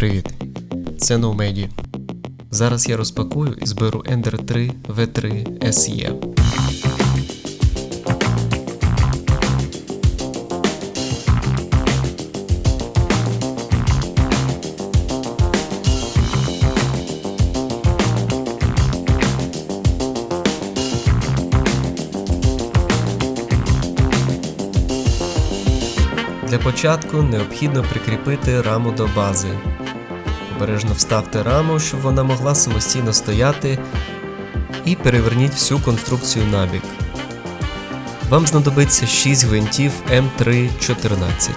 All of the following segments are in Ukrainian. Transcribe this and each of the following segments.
Привіт! Це NoMedi. Зараз я розпакую і зберу Ender 3 V3 SE. Для початку необхідно прикріпити раму до бази. Обережно вставте раму, щоб вона могла самостійно стояти, і переверніть всю конструкцію набік. Вам знадобиться 6 гвинтів М314.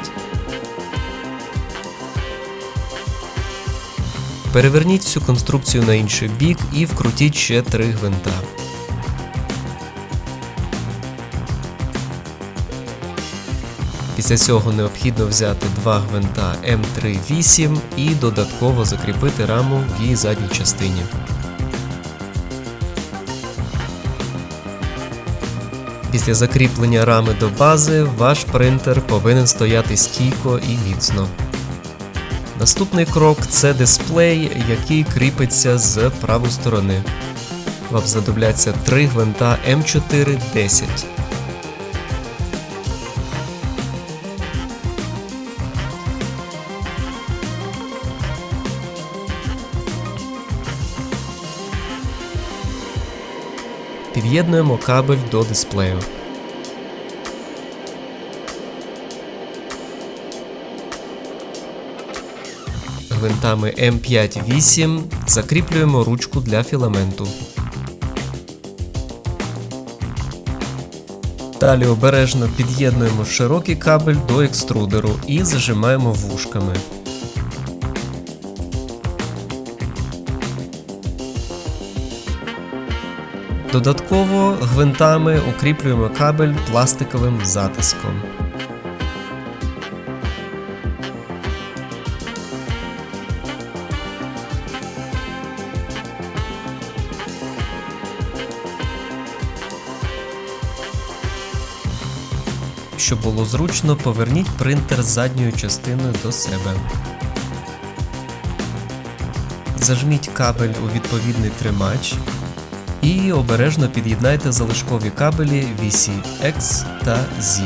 Переверніть всю конструкцію на інший бік і вкрутіть ще 3 гвинта. Після цього необхідно взяти два гвинта М38 і додатково закріпити раму в її задній частині. Після закріплення рами до бази ваш принтер повинен стояти стійко і міцно. Наступний крок це дисплей, який кріпиться з правої сторони. Вам знадобляться три гвинта М410. Під'єднуємо кабель до дисплею. Гвинтами М5-8 закріплюємо ручку для філаменту. Далі обережно під'єднуємо широкий кабель до екструдеру і зажимаємо вушками. Додатково гвинтами укріплюємо кабель пластиковим затиском. Щоб було зручно, поверніть принтер задньою частиною до себе. Зажміть кабель у відповідний тримач і обережно під'єднайте залишкові кабелі VC X та Z.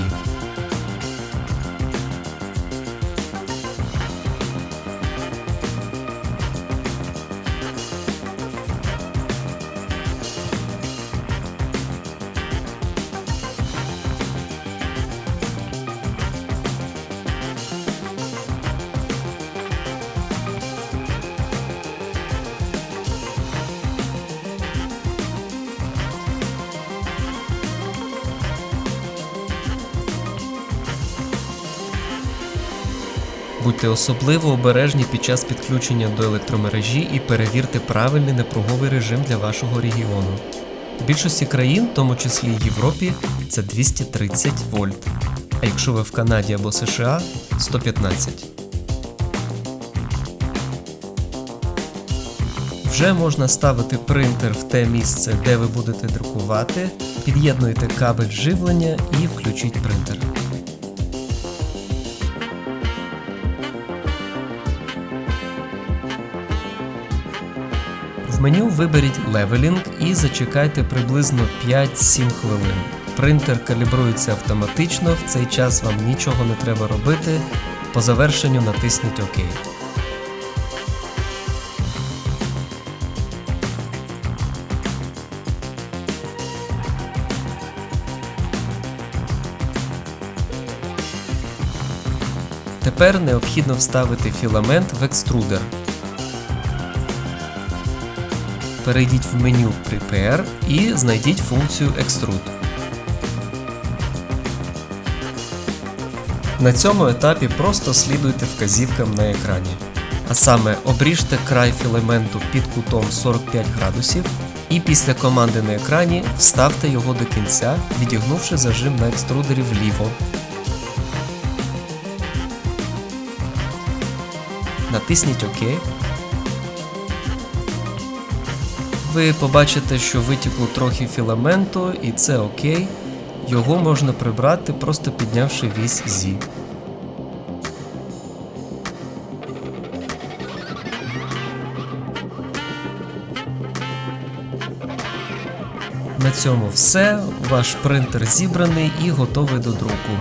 Будьте особливо обережні під час підключення до електромережі і перевірте правильний напруговий режим для вашого регіону. В більшості країн, в тому числі Європі, це 230 вольт. А якщо ви в Канаді або США 115. Вже можна ставити принтер в те місце, де ви будете друкувати, під'єднуйте кабель живлення і включіть принтер. Меню виберіть левелінг і зачекайте приблизно 5-7 хвилин. Принтер калібрується автоматично, в цей час вам нічого не треба робити. По завершенню натисніть ОК. Тепер необхідно вставити філамент в екструдер. Перейдіть в меню Prepare і знайдіть функцію Extrude. На цьому етапі просто слідуйте вказівкам на екрані. А саме обріжте край філаменту під кутом 45 градусів і після команди на екрані вставте його до кінця, відігнувши зажим на екструдері вліво. Натисніть ОК. ви побачите, що витікло трохи філаменту, і це окей, його можна прибрати, просто піднявши вісь Зі. На цьому все. Ваш принтер зібраний і готовий до друку.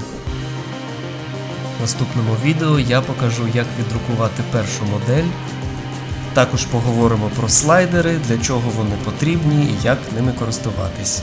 В наступному відео я покажу, як віддрукувати першу модель. Також поговоримо про слайдери, для чого вони потрібні і як ними користуватись.